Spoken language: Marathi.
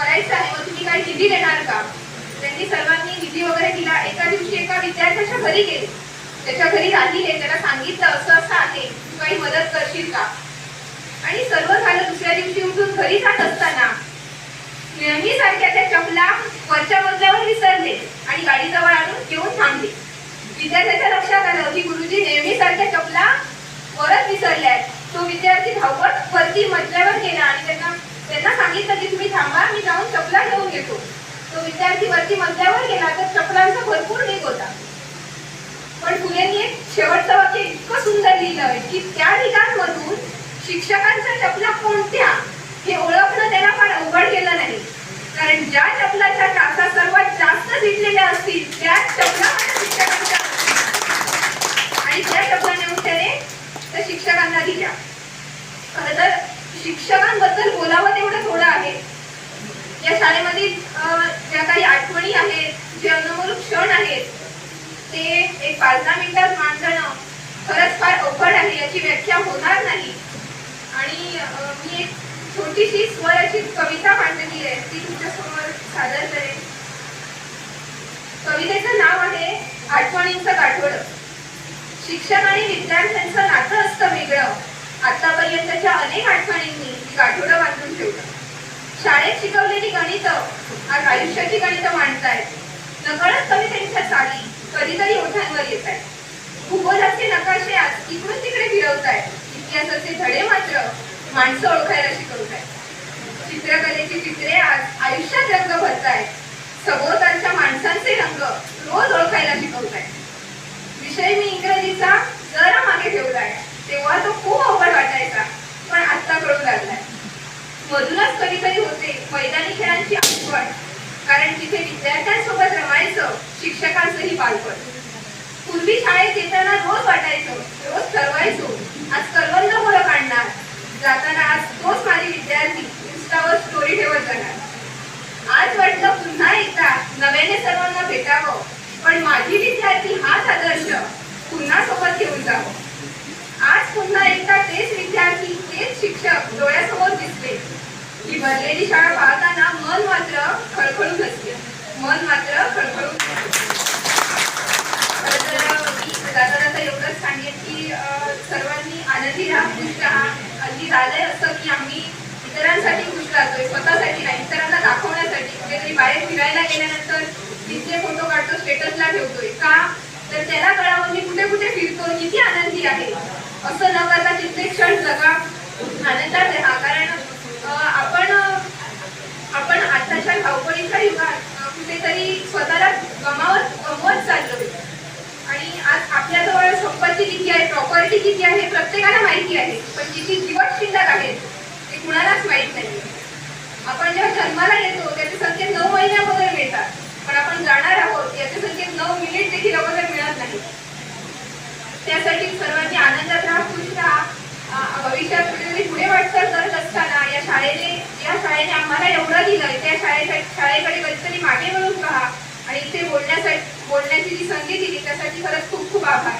करायचं आहे मग तुम्ही काही निधी देणार का? त्यांनी सर्वांनी निधी वगैरे दिला. एका दिवशी एका विद्यार्थ्याच्या घरी गेले. त्याच्या घरी राहिले त्याला सांगितलं असं असं आहे. तू काही मदत करशील का? आणि सर्व झालं. दुसऱ्या दिवशी उठून घरी जात असताना नेहमी सारख्या त्या चपला वरच्या मजल्यावर विसरले आणि गाडीजवळ आणून घेऊन थांबले. विद्यार्थ्याच्या लक्षात आलं की गुरुजी नेहमी सारख्या चपला परत विसरल्या तो विद्यार्थी धावत वरती मजल्यावर गेला आणि त्यांना त्यांना सांगितलं की तुम्ही थांबा मी जाऊन चपला घेऊन घेतो तो विद्यार्थी वरती मजल्यावर गेला तर चपलांचा भरपूर ढीग होता पण फुलेंनी एक शेवटचं वाक्य इतकं सुंदर लिहिलंय की त्या ठिकाणमधून शिक्षकांच्या चपला कोणत्या हे ओळखणं त्याला फार अवघड गेलं नाही. कारण ज्या चपलाच्या टाचा सर्वात जास्त झिटलेल्या असतील त्या चपला शिक्षकांच्या आणि त्या चपला नेऊन त्याने त्या शिक्षकांना दिल्या. खरं तर शिक्षकांबद्दल बोलावं तेवढं थोडं आहे. या शाळेमध्ये ज्या काही आठवणी आहेत जे अनमोल क्षण आहेत ते एक पाच दहा मिनिटात मांडणं खरंच फार अवघड आहे याची व्याख्या होणार नाही आणि अं, मी एक छोटीशी स्वराची कविता मांडलेली आहे. ती तुमच्यासमोर सादर करेन. कवितेचं नाव आहे आठवणींचं गाठोड. शिक्षक आणि विद्यार्थ्यांचं नातं असतं वेगळं. आतापर्यंतच्या अनेक आठवणींनी गाठोडं बांधून ठेवलं. शाळेत शिकवलेली गणित आज आयुष्याची गणित मांडतायत. नकळत कवितेच्या चाली कधीतरी ओठांवर येत आहेत. भूगोलाचे नकाशे आज इकडून तिकडे फिरवतायत. इतिहासाचे धडे मात्र माणसं ओळखायला शिकवतायत चित्रकलेची चित्रे आज आयुष्यात रंग भरतायत. सभोवतालच्या माणसांचे रंग रोज ओळखायला शिकवतायत. विषय मी इंग्रजीचा जरा मागे ठेवला आहे तेव्हा तो खूप अवघड वाटायचा. पण माझी विद्यार्थी हाच आदर्श. पुन्हा सोबत घेऊन जावं आज पुन्हा एकदा तेच विद्यार्थी तेच शिक्षक डोळ्यासमोर दिसले. ही भरलेली शाळा पाहताना मन मात्र खळखळून असते मन मात्र खळखळून असते. मी एवढंच सांगेन की अं, सर्वांनी आनंदी राहा खुश राहा. हल्ली झालंय असं की आम्ही इतरांसाठी खुश राहतोय स्वतःसाठी नाही इतरांना दाखवण्यासाठी. कुठेतरी बाहेर फिरायला गेल्यानंतर तिथले फोटो काढ ठेवतोय. का? तर त्याला कळावं मी कुठे कुठे फिरतो किती आनंदी आहे. असं न करता तिथले क्षण जगा आनंदात राहा. कारण आपण आपण आताच्या धावपळीच्या युगात कुठेतरी स्वतःला गमावत गमवत चाललोय आणि आज आपल्याजवळ संपत्ती किती आहे प्रॉपर्टी किती आहे प्रत्येकाला माहिती आहे. पण किती दिवस शिल्लक आहेत ते कुणालाच माहीत नाही. आपण जेव्हा जन्माला येतो त्याचे संकेत नऊ महिन्या वगैरे मिळतात पण आपण जाणार आहोत याचे संकेत नऊ मिनिट देखील अगोदर मिळत नाही त्यासाठी सर्वांनी आनंदात राहा खुश राहा. भविष्यात कुठेतरी पुढे वाटचाल करत असताना या शाळेने या शाळेने आम्हाला एवढं दिलंय त्या शाळेसाठी शाळेकडे कधीतरी मागे वळून पहा. आणि इथे बोलण्यासाठी बोलण्याची जी संधी दिली त्यासाठी खरंच खूप खूप आभार.